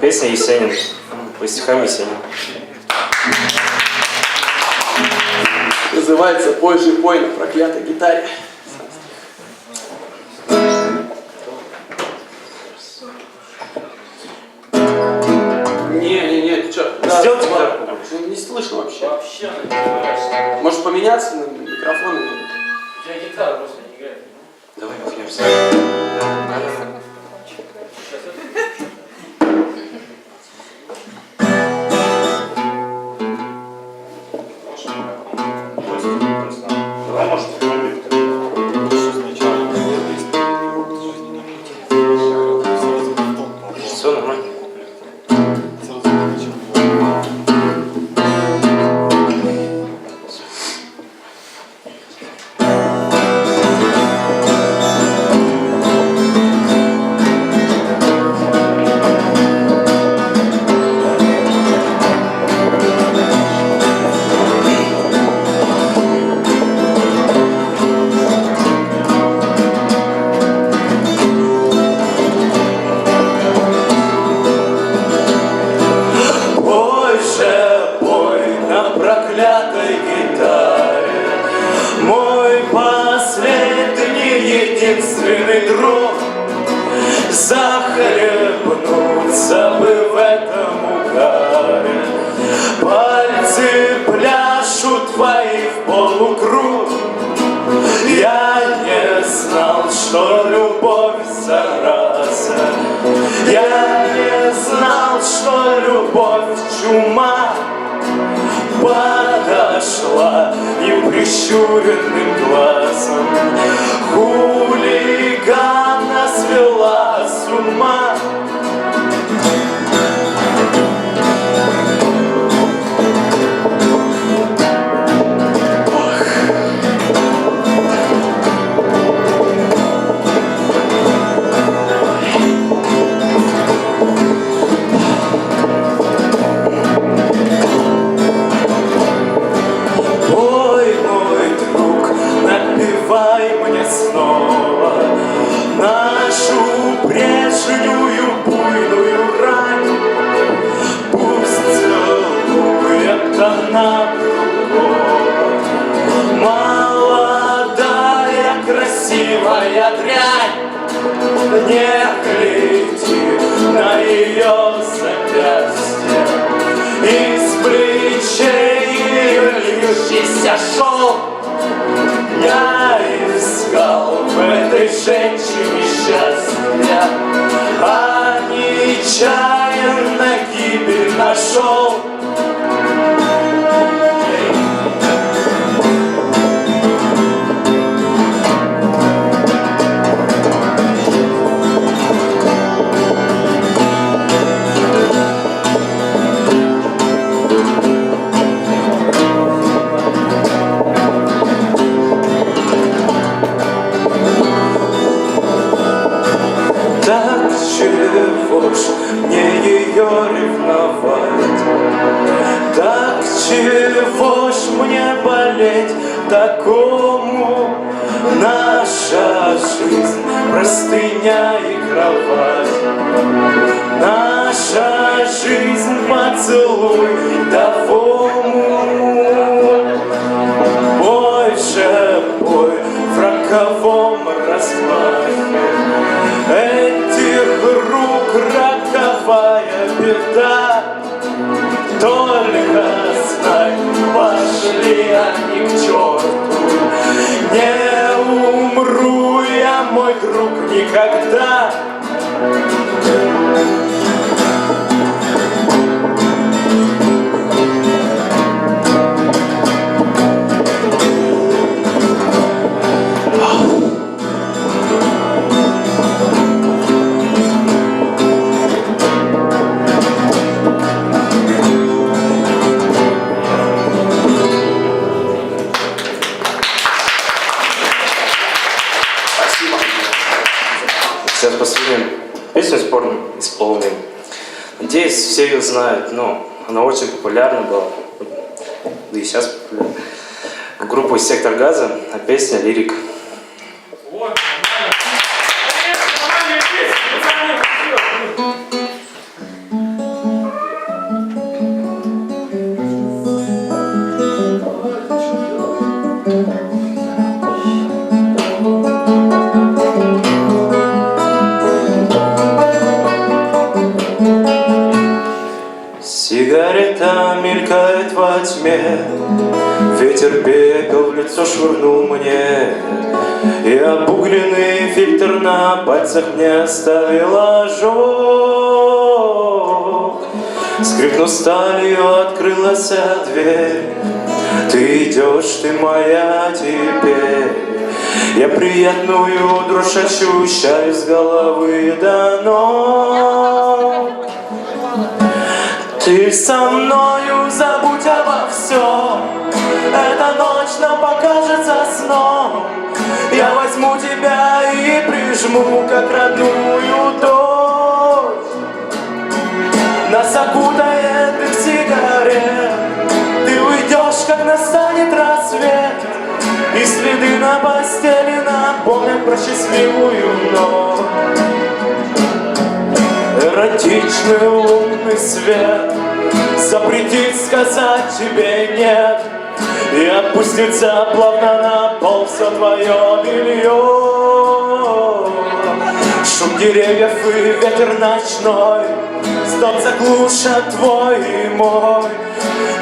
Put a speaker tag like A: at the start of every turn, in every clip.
A: Песня Есенин. По стихам Есенин.
B: Называется «Пой же пой на проклятой гитаре». Не-не-не, ты чё? Да,
A: Сделайте
B: ладно.
A: гитарку громче.
B: Не слышно вообще.
C: Вообще она
B: Может поменяться на микрофон?
C: У тебя гитара просто не играет.
A: Давай махнемся.
D: Единственный друг Захлебнуться бы в этом угаре Пальцы пляшут твои в полукруг. Я не знал, что любовь зараза. Я не знал, что любовь чума Подошла и прищуренным глазом Oh. Не гляди на ее запястье. Из плечей льющийся шел Я искал в этой женщине счастья. А нечаянно гибель нашел мне болеть такому? Наша жизнь простыня и кровать. Наша жизнь поцелуй давому Бой же бой в роковом размахе. Этих рук роковая беда пошли они к черту. Не умру я, мой друг, никогда
A: Сейчас последнюю песню спорную исполним. Надеюсь, все ее знают, но она очень популярна была. Да и сейчас популярна. Группа «Сектор газа», а песня «Лирик».
D: Сигарета мелькает во тьме. Ветер пепел в лицо швырнул мне. И обугленный фильтр на пальцах мне оставил ожог. Скрипнув сталью, открылась дверь. Ты идешь, ты моя теперь. Я приятную дрожь ощущаю с головы до ног Ты со мною забудь обо всем Эта ночь нам покажется сном. Я возьму тебя и прижму, как родную дочь. Нас окутает дым сигарет. Ты уйдешь, как настанет рассвет. И следы на постели напомнят про счастливую ночь Эротичный лунный свет. Запретит сказать тебе нет. И опустится плавно на пол все твое белье Шум деревьев и ветер ночной. Стоп заглушат твой и мой.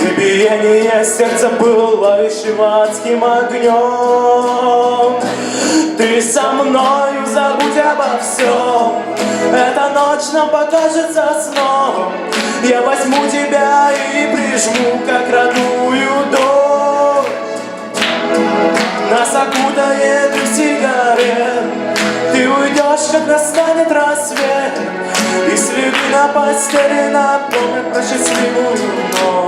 D: И биение сердца пылающего адским огнем Ты со мною забудь обо всем Эта ночь нам покажется сном. Я возьму тебя и прижму, как родную дочь. Нас окутает дым сигарет. Ты уйдешь, как настанет рассвет. И следы на постели напомнят про счастливую ночь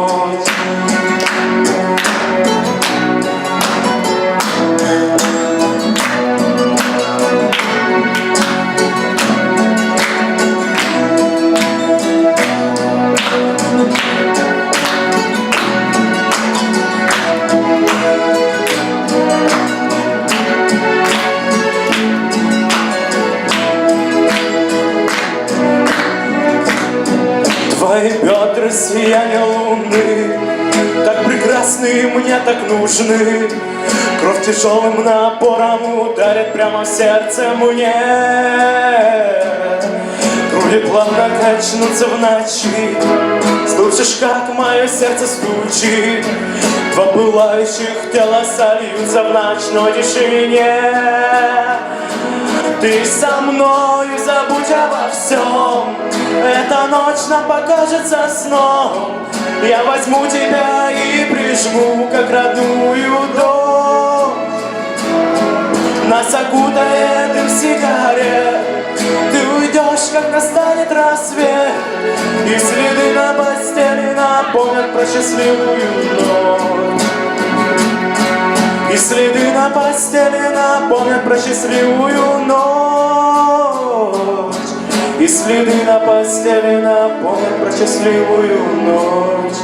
D: Твои бедра сияние луны. Так прекрасны мне так нужны. Кровь тяжелым напором ударит прямо в сердце мне. Груди плавно качнутся в ночи. Слышишь, как мое сердце стучит. Два пылающих тела сольются в ночной тишине. Ты со мною забудь обо всем Эта ночь нам покажется сном. Я возьму тебя и прижму, как родную дочь Нас окутает дым сигарет Ты уйдешь, как настанет рассвет. И следы на постели напомнят про счастливую ночь. И следы на постели напомнят про счастливую ночь И следы на постели напомнят про счастливую ночь